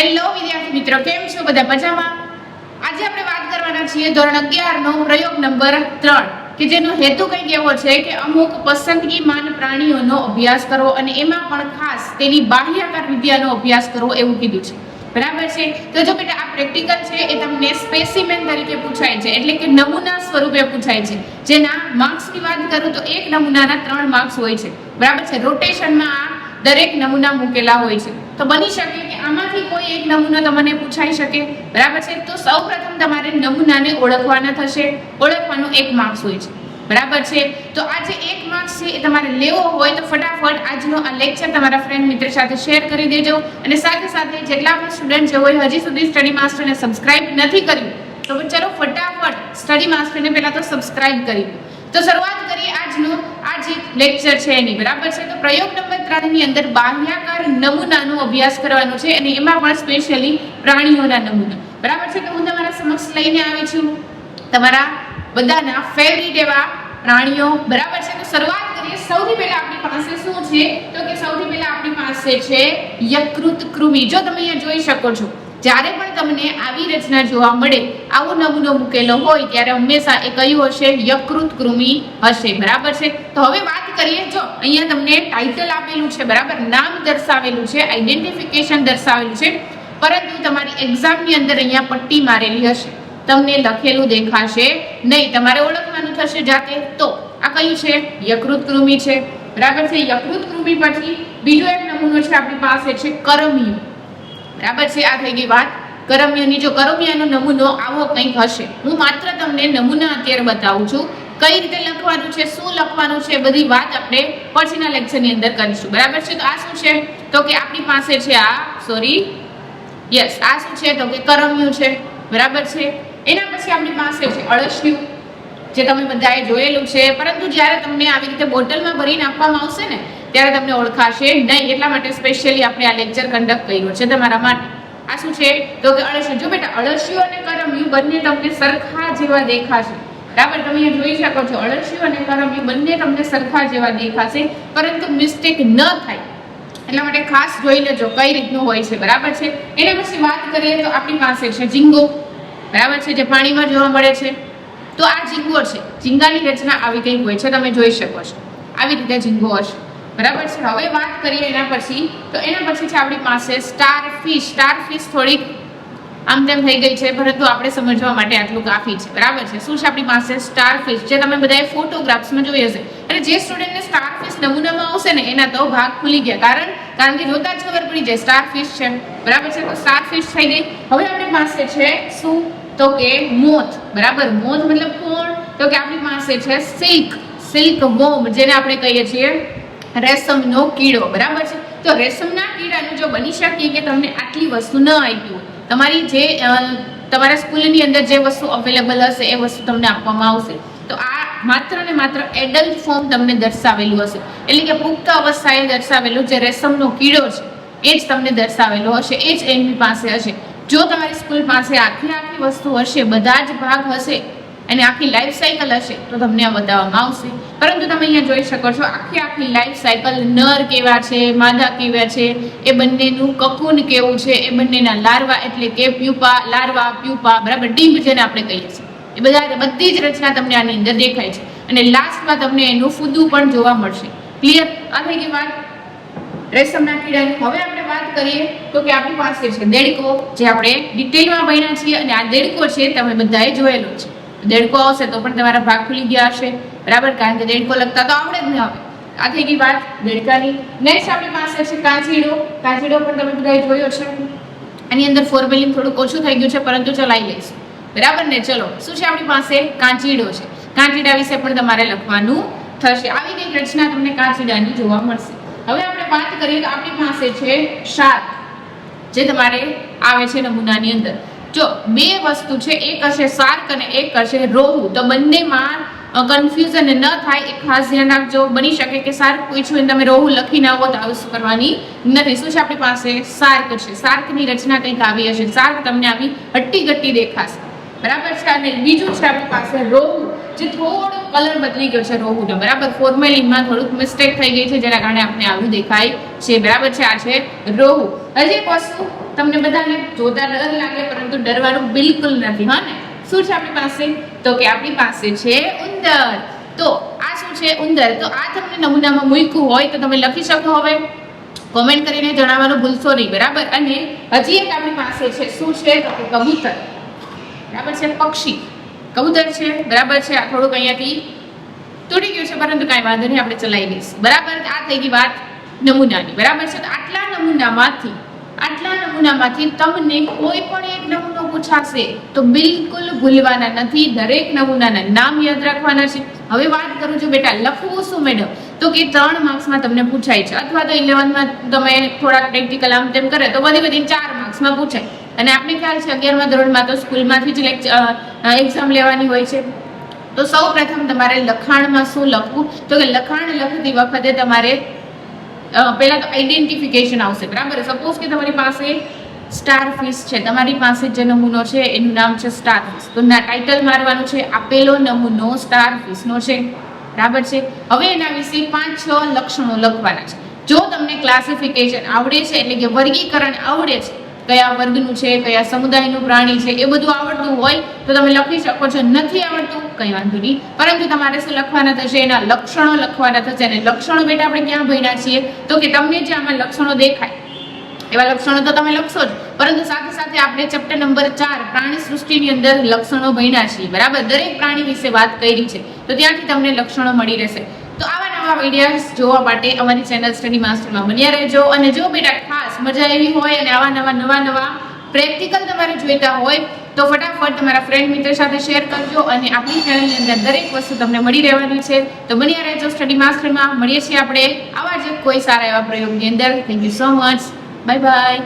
Hello વિદ્યાર્થી મિત્રો, કેમ છો? બધા મજામાં? આજે આપણે વાત કરવાના છીએ ધોરણ અગિયાર નો પ્રયોગ નંબર ત્રણ, કે જેનો હેતુ કંઈક એવો છે કે અમુક પસંદગીમાન પ્રાણીઓનો અભ્યાસ કરવો અને એમાં પણ ખાસ તેની બાહ્યાકાર વિદ્યાનો અભ્યાસ કરવો એવું કીધું છે. બરાબર છે? તો જો બેટા, આ પ્રેક્ટિકલ છે એ તમને સ્પેસિમેન તરીકે પૂછાય છે, એટલે કે નમૂના સ્વરૂપે પૂછાય છે. જેના માર્ક્સની વાત કરું તો એક નમૂનાના ત્રણ માર્ક્સ હોય છે. બરાબર છે? રોટેશનમાં આ દરેક નમૂના મૂકેલા હોય છે. તો બની શકે કે આમાંથી કોઈ એક નમૂનો તમને પૂછાઈ શકે. બરાબર છે? તો સૌપ્રથમ તમારે નમૂનાને ઓળખવાના થશે. ઓળખવાનું એક માર્ક્સ હોય છે. બરાબર છે? તો આ જે એક માર્ક્સ છે એ તમારે લેવો હોય તો ફટાફટ આજનો આ લેક્ચર તમારા ફ્રેન્ડ મિત્ર સાથે શેર કરી દેજો. અને સાથે સાથે જેટલા પણ સ્ટુડન્ટ જે હોય, હજી સુધી સ્ટડી માસ્ટરને સબસ્ક્રાઇબ નથી કર્યું, તો ચલો ફટાફટ સ્ટડી માસ્ટરને પહેલાં તો સબસ્ક્રાઇબ કરી તો શરૂઆત કરીએ આજનો. આ જે લેક્ચર છે એની. બરાબર છે? તો પ્રયોગ નંબર અંદર બાહ્યાકાર નમૂનાનો અભ્યાસ કરવાનો છે અને એમાં પણ સ્પેશિયલી પ્રાણીઓના નમૂના. બરાબર છે? તો હું તમારા સમક્ષ લઈને આવી છું. તમારા બધાના ફેવરિટ એવા પ્રાણીઓ. બરાબર છે? તો શરૂઆત કરીએ. સૌથી પહેલા આપણી પાસે શું છે? તો કે સૌથી પહેલા આપણી પાસે છે યકૃત કૃમિ. જો તમે અહીંયા જોઈ શકો છો જ્યારે પણ તમને આવી રચના જોવા મળે, આવો નમૂનો મૂકેલો હોય, ત્યારે હંમેશા એ કયું હશે? યકૃત કૃમિ હશે. બરાબર છે? તો હવે વાત કરીએ, જો અહીંયા તમને ટાઇટલ આપેલું છે, બરાબર? નામ દર્શાવેલું છે આઈડેન્ટિફિકેશન દર્શાવેલું છે, પરંતુ તમારી એક્ઝામની અંદર અહીંયા પટ્ટી મારેલી હશે. તમને લખેલું દેખાશે નહીં. તમારે ઓળખવાનું થશે જાતે. તો આ કયું છે? યકૃત કૃમિ છે. બરાબર છે? યકૃત કૃમિ પછી બીજો એક નમૂનો છે આપણી પાસે છે કરમિયું બરાબર છે? આ થઈ ગઈ વાત. કરમિયાની, જો કરમિયાનો નમૂનો આવો કંઈક હશે, હું માત્ર તમને નમૂના અત્યારે બતાવું છું. કઈ રીતે લખવાનું છે, શું લખવાનું છે બધી વાત આપણે પછીના લેક્ચરની અંદર કરીશું. બરાબર છે? તો આ શું છે? તો કે આપણી પાસે છે આ સોરી યસ આ શું છે? તો કે કરમિયું છે. બરાબર છે? એના પછી આપણી પાસે છે અળસિયું, જે તમે બધાએ જોયેલું છે. પરંતુ જ્યારે તમને આવી રીતે બોટલમાં ભરીને આપવામાં આવશે ને ત્યારે તમને ઓળખાશે નહીં. એટલા માટે સ્પેશિયલી આપણે આ લેક્ચર કન્ડક્ટ કર્યો છે તમારા માટે. આ શું છે? તો કે અળસિયું. જો બેટા, અળસિયું અને કરમયું બંને તમને સરખા જેવા દેખાશે. બરાબર? તમે અહીંયા જોઈ શકો છો. અળસિયું અને કરમયું બંને તમને સરખા જેવા દેખાશે. પરંતુ મિસ્ટેક ન થાય. એટલા માટે ખાસ જોઈ લેજો કઈ રીતનું હોય છે. બરાબર છે? એના પછી વાત કરીએ તો આપણી પાસે છે ઝીંગો. બરાબર છે? જે પાણીમાં જોવા મળે છે. તો આ ઝીંગો છે. ઝીંગાની રચના આવી કંઈક હોય છે. તમે જોઈ શકો છો. આવી રીતે ઝીંગો હશે. બરાબર છે? હવે વાત કરીએ એના પછી. તો એના પછી છે આપણી પાસે સ્ટાર ફિશ સ્ટાર ફિશ થોડીક આમ તેમ થઈ ગઈ છે, પરંતુ આપણે સમજવા માટે આટલું કાફી છે. બરાબર છે? શું છે આપણી પાસે? સ્ટાર ફિશ જે તમે બધાએ ફોટોગ્રાફ્સમાં જોઈ હશે. અને જે સ્ટુડન્ટને સ્ટાર ફિશ નમૂનામાં આવશે ને, એના તો ભાગ ખુલી ગયા. કારણ કારણ કે જોતા જ ખબર પડી જાય સ્ટાર ફિશ છે. બરાબર છે? તો સ્ટાર ફિશ થઈ ગઈ. હવે આપણી પાસે છે શું? તો કે મોથ બરાબર? મોથ મતલબ કોણ? તો કે આપણી પાસે છે સિલ્ક સિલ્ક વોમ જેને આપણે કહીએ છીએ રેશમનો કીડો, બરાબર છે? તો રેશમના કીડાનું જો બની શકીએ કે તમને આટલી વસ્તુ ન આવી તમારી જે તમારા સ્કૂલની અંદર જે વસ્તુ અવેલેબલ હશે, એ વસ્તુ તમને આપવામાં આવશે. તો આ માત્ર ને માત્ર એડલ્ટ ફોર્મ તમને દર્શાવેલું હશે. એટલે કે પુખ્ત અવસ્થાએ દર્શાવેલું જે રેશમનો કીડો છે, એ જ તમને દર્શાવેલો હશે, એ જ એમની પાસે હશે. જો તમારી સ્કૂલ પાસે આખી આખી વસ્તુ હશે, બધા જ ભાગ હશે અને આખી લાઈફ સાયકલ હશે તો તમને આ બતાવવામાં આવશે. પરંતુ તમે અહીંયા જોઈ શકો છો, આખી આખી લાઈફ સાયકલ નર કેવા છે, માદા કેવા છે, એ બંનેનું કકુન કેવું છે, એ બંનેના લાર્વા એટલે કે પ્યુપા, લાર્વા, પ્યુપા, બરાબર ડીમ જેને આપણે કહીએ છીએ. એ બધા બધી જ રચના તમને આની અંદર દેખાય છે. અને લાસ્ટમાં તમને એનું ફૂદું પણ જોવા મળશે. ક્લિયર આ થઈ ગઈ વાત? રેશમના કીડાની હવે આપણે વાત કરીએ તો કે આપણી પાસે છે દેડકો, જે આપણે ડિટેલમાં ભણ્યા છીએ અને આ દેડકો છે, તમે બધાએ જોયેલો છે. દેડકો આવશે તો પણ તમારા ભાગ ખુલી ગયા હશે. બરાબર? કારણ કે દેડકો લગતા તો આવડે જ ને આવે. આ થઈ ગઈ વાત દેડકાની. નેક્સ્ટ આપણી પાસે છે કાંચીડો કાંચીડો પણ તમે બધાએ જોયો છે. આની અંદર ફોર્મેલિન થોડુંક ઓછું થઈ ગયું છે, પરંતુ ચલાવી લઈશું. બરાબર ને? ચલો, શું છે આપણી પાસે? કાંચીડો છે. કાંચીડા વિશે પણ તમારે લખવાનું થશે. આવી કંઈક રચના તમને કાંચીડાની જોવા મળશે. હવે આપણે વાત કરીએ તો આપણી પાસે છે શાક, જે તમારે આવે છે નમૂનાની અંદર. જો બે વસ્તુ છે, એક હશે શાર્ક અને એક હશે રોહુ. તો બંનેમાં કન્ફ્યુઝન ન થાય, એ ખાસ ધ્યાન રાખજો. બની શકે કે શાર્ક પૂછ્યું તમે રોહુ લખીને આવો તો આવું કરવાની નથી. શું છે આપણી પાસે? શાર્ક છે. શાર્કની રચના કંઈક આવી હશે. શાર્ક તમને આવી હટ્ટી ગટ્ટી દેખાશે. બરાબર છે? અને બીજું છે આપણી પાસે રોહુ. જે થોડો કલર બદલી ગયો છે રોહુનો બરાબર? ફોર્મેલિનમાં થોડુંક મિસ્ટેક થઈ ગઈ છે, જેના કારણે આપણે આવું દેખાય છે. બરાબર છે, આ છે રોહુ. હજી વસ્તુ તમને બધાને જોતા ડર લાગે, પરંતુ ડરવાનું બિલકુલ નથી, હા ને? શું છે આપણી પાસે? તો કે આપણી પાસે છે ઉંદર. તો આ શું છે ઉંદર? તો આ તમને નમૂનામાં મૂક્યું હોય તો તમે લખી શકો હવે. કોમેન્ટ કરીને જણાવવાનું ભૂલશો નહીં, બરાબર? અને હજી એક આપણી પાસે છે, શું છે? તો કે કબૂતર. બરાબર છે, પક્ષી. કબૂતર છે, બરાબર છે, આ થોડુંક અહીંયાથી તૂટી ગયું છે, પરંતુ કાંઈ વાંધો નહીં, આપણે ચલાવી લઈશું. બરાબર, આ થઈ ગઈ વાત નમૂનાની. બરાબર છે? તો આટલા નમૂનામાંથી આટલા નમૂનામાંથી તમને કોઈ પણ એક નમૂનો પૂછાશે, તો બિલકુલ ભૂલવાના નથી. દરેક નમૂનાના નામ યાદ રાખવાના છે. હવે વાત કરું છું, બેટા, લખવું શું મેડમ તો કે ત્રણ માર્ક્સમાં તમને પૂછાય છે, અથવા તો ઇલેવનમાં તમે થોડાક પ્રેક્ટિકલ આમ તેમ કરે, તો બધી બધી ચાર માર્ક્સમાં પૂછાય. અને આપણે ખ્યાલ છે, અગિયારમા ધોરણમાં તો સ્કૂલમાંથી જ લેક્ચર એક્ઝામ લેવાની હોય છે. તો સૌ પ્રથમ તમારે લખાણમાં શું લખવું? તો કે લખાણ લખતી વખતે તમારે પહેલાં તો આઈડેન્ટિફિકેશન આવશે, બરાબર? સપોઝ કે તમારી પાસે સ્ટાર ફિશ છે, તમારી પાસે જે નમૂનો છે, એનું નામ છે સ્ટાર ફિશ તો ના ટાઇટલ મારવાનું છે, આપેલો નમૂનો સ્ટાર ફિશનો છે. બરાબર છે? હવે એના વિશે પાંચ, છ લક્ષણો લખવાના છે. જો તમને ક્લાસિફિકેશન આવડે છે, એટલે કે વર્ગીકરણ આવડે છે કયા વર્ગનું છે, કયા સમુદાયનું પ્રાણી છે, એ બધું આવડતું હોય તો તમે લખી શકો છો. નથી આવડતું, કંઈ વાંધો નહીં. પરંતુ તમારે શું લખવાના થશે? એના લક્ષણો લખવાના થશે. અને લક્ષણો બેટા આપણે ક્યાં ભણ્યા છીએ? તો કે તમને જે આમાં લક્ષણો દેખાય. એવા લક્ષણો તો તમે લખશો જ. પરંતુ સાથે સાથે આપણે ચેપ્ટર નંબર ચાર, પ્રાણી સૃષ્ટિની અંદર લક્ષણો ભણ્યા છીએ. બરાબર? દરેક પ્રાણી વિશે વાત કરી છે. તો ત્યાંથી તમને લક્ષણો મળી રહેશે. આવા વિડીયોઝ જોવા માટે અમારી ચેનલ સ્ટડી માસ્ટરમાં બન્યા રહેજો. અને જો બેટા ખાસ મજા આવી હોય અને આવા નવા નવા નવા પ્રેક્ટિકલ તમારે જોઈતા હોય, તો ફટાફટ તમારા ફ્રેન્ડ મિત્ર સાથે શેર કરજો અને આપણી ચેનલની અંદર દરેક વસ્તુ તમને મળી રહેવાની છે. તો બન્યા રહેજો સ્ટડી માસ્ટરમાં. મળીએ છીએ આપણે આવા જ કોઈ સારા એવા પ્રયોગની અંદર. Thank you so much bye bye